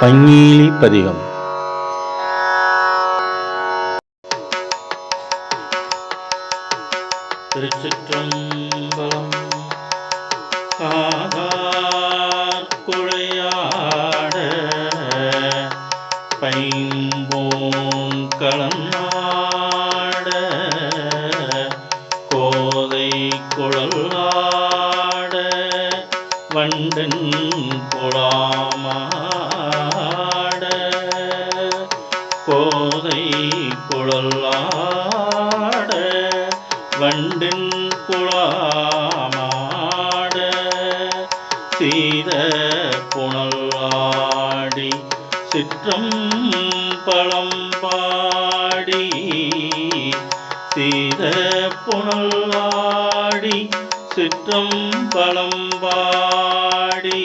பங்கீலி பதிகம் திருச்சிற்றம்பலம் காதார் குழையாட பைம்போன் கலநாட கோதை குழலாட வண்டன் குழாமாட வண்டின் குழாமாட சீத புனலாடி சிற்றம் பழம் பாடி சீத புனலாடி சிற்றம் பழம் பாடி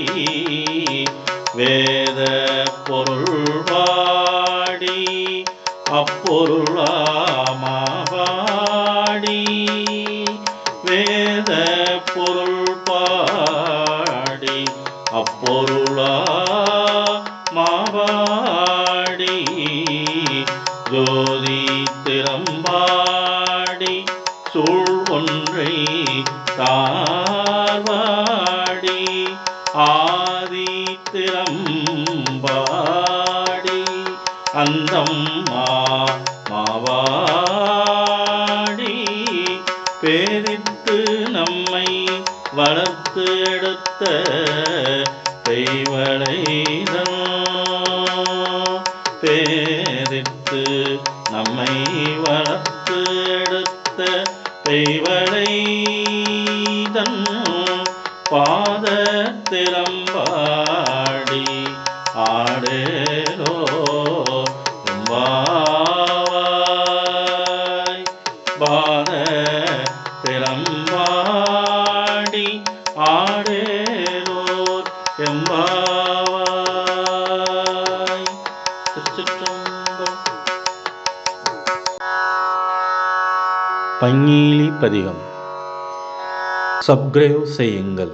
வேத பொருள் பாடி அப்பொருளாமா பொருள் பாடி அப்பொருளா மாவாடி ஜோதி திறம்பாடி சூழ் ஒன்றை தார்வாடி ஆதி திறம்பாடி அந்தம் மா மாவாடி பேரித்த வளர்த்து எடுத்த தெய்வளைதன் பேரித்து நம்மை வளர்த்து எடுத்த தெய்வளைதன் பாத திறம்பாடி ஆடேலோ எம்பாவாய். பாத ஆடேலோர் எம்பாவாய். திருச்சிற்றம்பலம். பங்கீலி பதிகம். சப்ஸ்கிரைப் செய்யுங்கள்.